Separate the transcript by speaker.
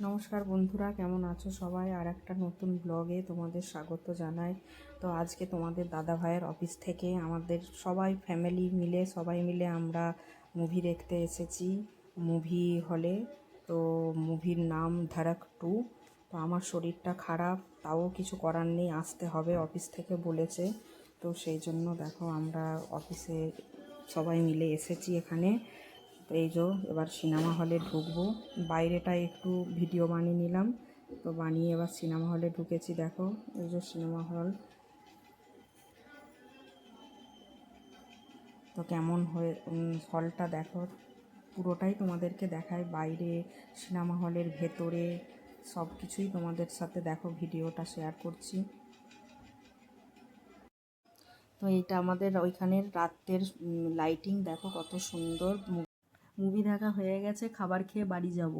Speaker 1: নমস্কার বন্ধুরা, কেমন আছো সবাই? আর একটা নতুন ব্লগে তোমাদের স্বাগত জানাই। তো আজকে তোমাদের দাদা ভাইয়ের অফিস থেকে আমাদের সবাই ফ্যামিলি মিলে, সবাই মিলে আমরা মুভি দেখতে এসেছি। মুভি হলে তো মুভির নাম ধারাক টু। তো আমার শরীরটা খারাপ, তাও কিছু করার নেই, আসতে হবে অফিস থেকে বলেছে। তো সেই জন্য দেখো আমরা অফিসে সবাই মিলে এসেছি এখানে। তো এই যো, এবার সিনেমা হলে ঢুকবো। বাইরেটা একটু ভিডিও বানিয়ে নিলাম। তো বানিয়ে এবার সিনেমা হলে ঢুকেছি, দেখো। এই যে সিনেমা হল। তো কেমন হয়ে হলটা দেখো। পুরোটাই তোমাদেরকে দেখায় বাইরে সিনেমা হলের ভেতরে সব কিছুই তোমাদের সাথে দেখো, ভিডিওটা শেয়ার করছি। তো এইটা আমাদের ওইখানের রাতের লাইটিং দেখো কত সুন্দর। মুভি দেখা হয়ে গেছে খাবার খেয়ে বাড়ি যাব।